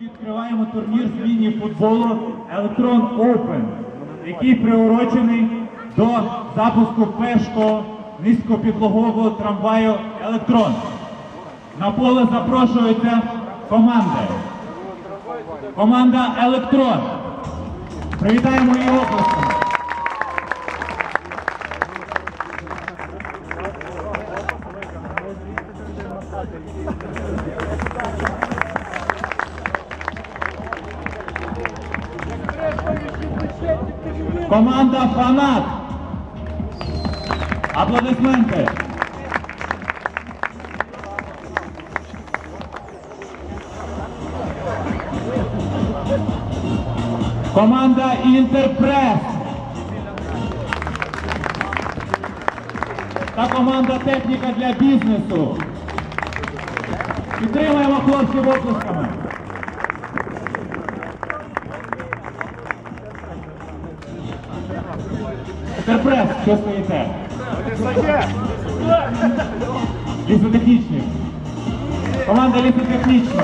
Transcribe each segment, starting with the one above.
Відкриваємо турнір з міні-футболу Електрон Open, який приурочений до запуску першого низькопідлогового трамваю Електрон. На поле запрошується команди. Команда Електрон. Привітаємо її оплесками. Команда Фанат. Аплодисменти. Команда Інтерпрес. Та команда Техніка для бізнесу. Підтримуємо хлопців оплесками. Що стоїте? Лісотехнічний. Команда лісотехнічна.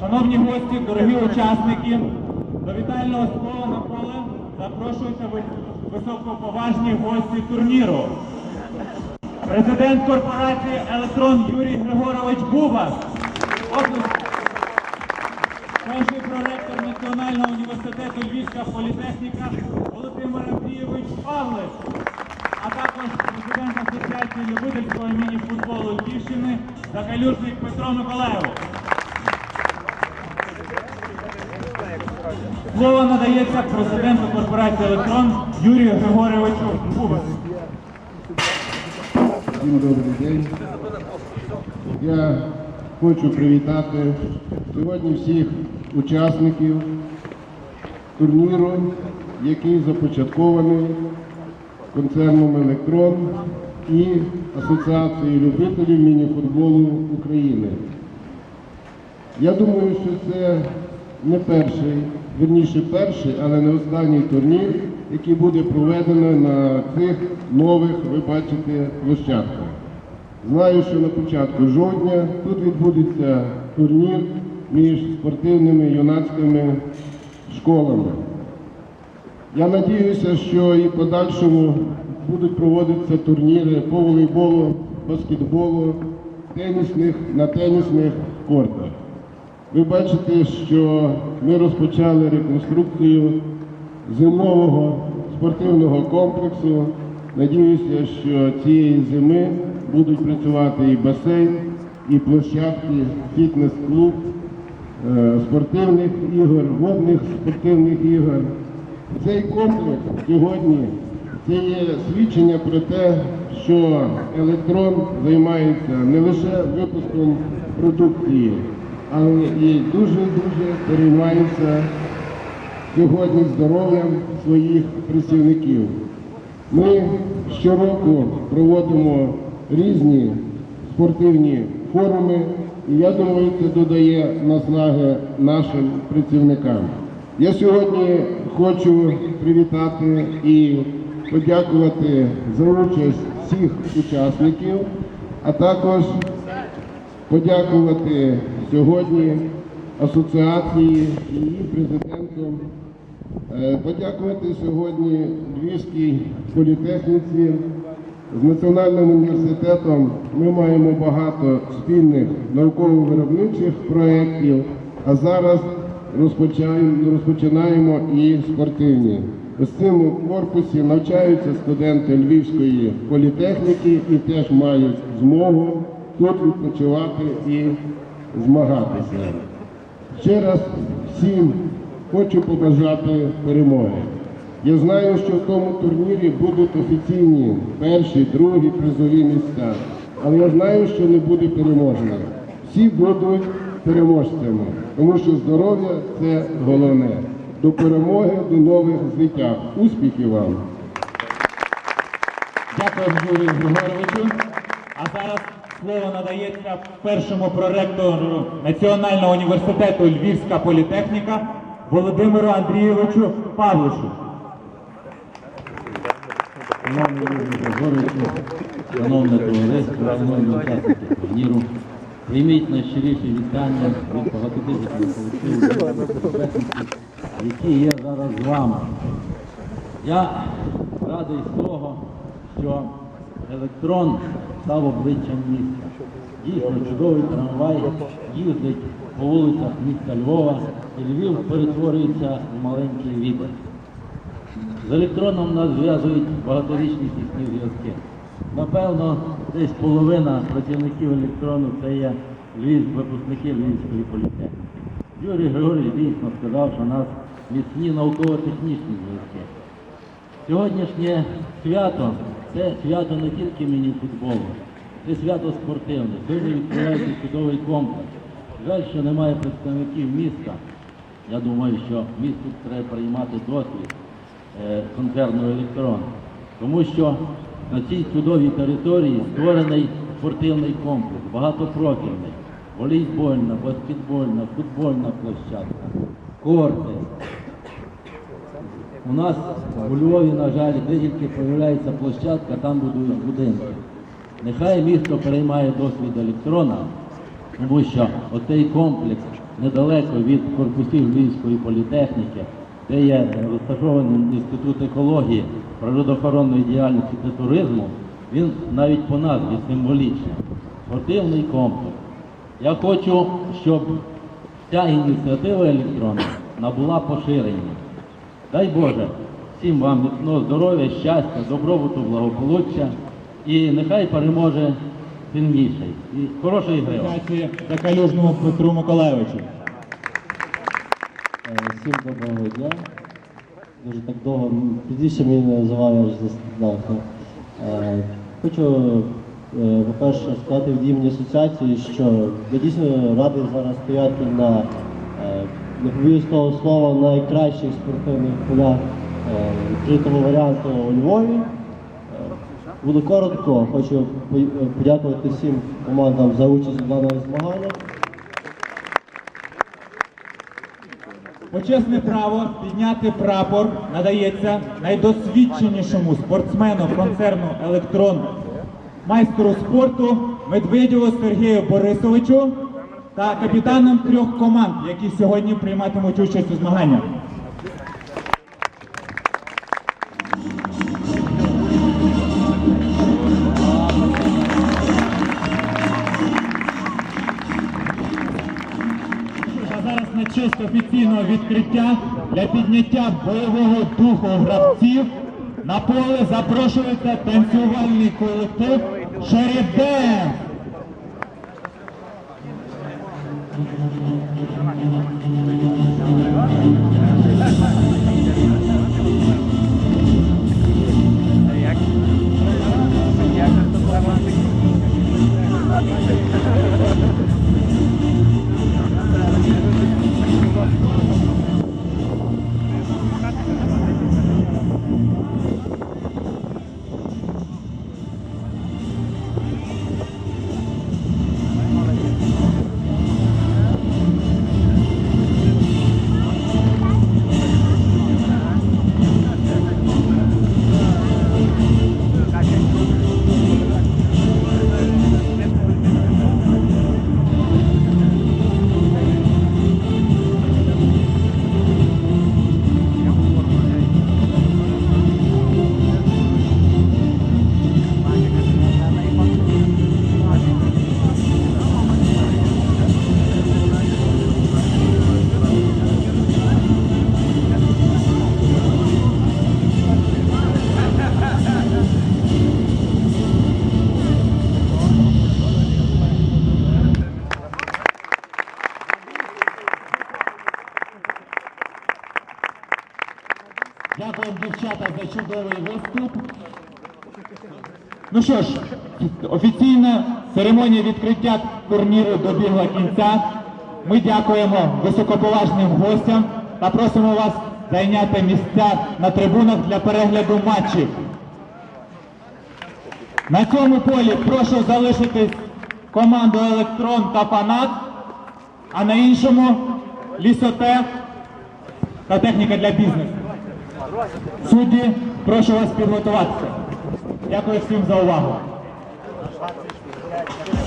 Шановні гості, дорогі учасники, до вітального слова на поле запрошуються високоповажні гості турніру. Президент корпорації Електрон Юрій Григорович Бубас. Оплески. Перший проректор Національного університету Львівська політехніка Володимир Андрійович Павлик, а також президент Асоціації любительського міні-футболу Львівщини Закалюжник Петро Миколаєв. Слово надається президенту корпорації Електрон Юрію Григоровичу Бубасу. Добрий день. Я хочу привітати сьогодні всіх учасників турніру, який започаткований концерном Електрон і Асоціацією любителів міні-футболу України. Я думаю, що це не перший, верніше перший, але не останній турнір, який буде проведено на цих нових, ви бачите, площадках. Знаю, що на початку жовтня тут відбудеться турнір між спортивними юнацькими школами. Я надіюся, що і в подальшому будуть проводитися турніри по волейболу, баскетболу, тенісних, на тенісних кортах. Ви бачите, що ми розпочали реконструкцію зимового спортивного комплексу. Надіюся, що цієї зими будуть працювати і басейн, і площадки, фітнес-клуб, спортивних ігор, водних спортивних ігор. Цей комплекс сьогодні це є свідчення про те, що електрон займається не лише випуском продукції, але і дуже-дуже переймається сьогодні здоров'ям своїх працівників. Ми щороку проводимо різні спортивні форуми, і я думаю, це додає наснаги нашим працівникам. Я сьогодні хочу привітати і подякувати за участь всіх учасників, а також подякувати сьогодні асоціації і її президенту, Е, подякувати сьогодні Львівській політехніці. З Національним університетом ми маємо багато спільних науково-виробничих проєктів, а зараз розпочинаємо і спортивні. У цьому корпусі навчаються студенти Львівської політехніки і теж мають змогу тут відпочивати і змагатися. Ще раз всім хочу побажати перемоги. Я знаю, що в тому турнірі будуть офіційні перші, другі призові місця, але я знаю, що не буде переможних. Всі будуть переможцями, тому що здоров'я це головне. До перемоги, до нових звитяг. Успіхів вам! Дякую, Юрію Григоровичу. А зараз слово надається першому проректору Національного університету Львівська політехніка Володимиру Андрійовичу Павлишу. Шановний Юрій Григорович, шановне товариство, шановні учасники турніру, прийміть найщиріші вітання від багатотисячних колективів, які є зараз з вами. Я радий з того, що електрон став обличчям міста. Дійсно, чудовий трамвай їздить по вулицях міста Львова, і Львів перетворюється в маленький відео. З електроном нас зв'язують багаторічні тісні зв'язки. Напевно, десь половина працівників електрону це є Львів, випускники Львівської політехніки. Юрій Григорович дійсно сказав, що у нас міцні науково-технічні зв'язки. Сьогоднішнє свято це свято не тільки міні-футболу, це свято спортивне. Сьогодні відкривається чудовий комплекс. Жаль, що немає представників міста. Я думаю, що місту треба приймати досвід концерну електрон. Тому що на цій чудовій території створений спортивний комплекс, багатопрофільний, волейбольна, баскетбольна, футбольна площадка, корти, у нас у Львові, на жаль, де тільки появляється площадка, там будують будинки. Нехай місто переймає досвід електрона, тому що оцей комплекс недалеко від корпусів Львівської політехніки, де є розташований інститут екології, природоохоронної діяльності та туризму, він навіть по назві символічний. Спортивний комплекс. Я хочу, щоб ця ініціатива електрона набула поширення. Дай Боже всім вам міцного здоров'я, щастя, добробуту, благополуччя і нехай переможе сильніший. І хорошої гри. Дякую Петру Миколайовичу. Е, Всім доброго дня. Дуже так довго м, мені не називав, я вже застидався. Е, Хочу, е, по-перше, сказати від імені асоціації, що я дійсно радий зараз стояти на, не побоюсь того слова, найкращих спортивних полях відкритого варіанту у Львові. Буду коротко, хочу подякувати всім командам за участь у даних змаганнях. Почесне право підняти прапор надається найдосвідченішому спортсмену концерну Електрон, майстру спорту Медведєву Сергію Борисовичу та капітанам трьох команд, які сьогодні прийматимуть участь у змаганнях. Офіційного відкриття для підняття бойового духу гравців. На поле запрошується танцювальний колектив Шеріден. Дякую, чудовий виступ. Ну що ж, офіційна церемонія відкриття турніру добігла кінця. Ми дякуємо високоповажним гостям та просимо вас зайняти місця на трибунах для перегляду матчів. На цьому полі прошу залишитись команду Електрон та Фанат, а на іншому лісотех та техніка для бізнесу. Судді, прошу вас підготуватися. Дякую всім за увагу. 20, 25,